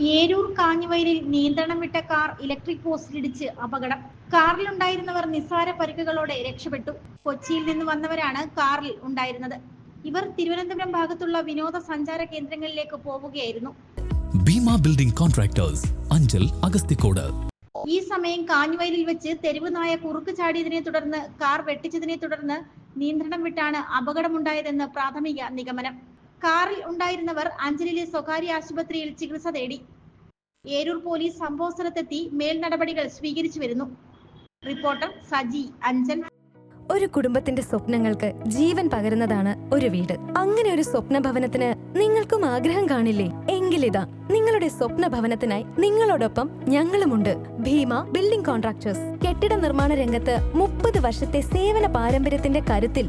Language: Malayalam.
ഏരൂർ കാഞ്ഞുവയലിൽ നിയന്ത്രണം വിട്ട കാർ ഇലക്ട്രിക് പോസ്റ്റിലിടിച്ച് അപകടം. കാറിലുണ്ടായിരുന്നവർ നിസ്സാര പരിക്കുകളോടെ രക്ഷപ്പെട്ടു. കൊച്ചിയിൽ നിന്ന് വന്നവരാണ് കാറിൽ ഉണ്ടായിരുന്നത്. ഇവർ തിരുവനന്തപുരം ഭാഗത്തുള്ള വിനോദസഞ്ചാര കേന്ദ്രങ്ങളിലേക്ക് പോവുകയായിരുന്നു. Bhima building contractors Anchal Agasthikode. ഈ സമയം കാഞ്ഞുവയലിൽ വെച്ച് തെരുവ് നായ കുറുക്ക് ചാടിയതിനെ തുടർന്ന് കാർ വെട്ടിച്ചതിനെ തുടർന്ന് നിയന്ത്രണം വിട്ടാണ് അപകടമുണ്ടായതെന്ന് പ്രാഥമിക നിഗമനം. കാറിൽ ഉണ്ടായിരുന്നവർ അഞ്ചലിലെ സ്വകാര്യ ആശുപത്രിയിൽ ചികിത്സ തേടി. ഏരൂർ പോലീസ് സംഭവ സ്ഥലത്തെത്തി മേൽ നടപടികൾ സ്വീകരിച്ചു വരുന്നു. റിപ്പോർട്ടർ സജി അഞ്ചൻ. ഒരു കുടുംബത്തിന്റെ സ്വപ്നങ്ങൾക്ക് ജീവൻ പകരുന്നതാണ് ഒരു വീട്. അങ്ങനെ ഒരു സ്വപ്ന ഭവനത്തിന് നിങ്ങൾക്കും ആഗ്രഹം കാണില്ലേ? എങ്കിലിതാ നിങ്ങളുടെ സ്വപ്ന ഭവനത്തിനായി നിങ്ങളോടൊപ്പം ഞങ്ങളുമുണ്ട്. Bhima building contractors. കെട്ടിട നിർമ്മാണ രംഗത്ത് മുപ്പത് വർഷത്തെ സേവന പാരമ്പര്യത്തിന്റെ കരുത്തിൽ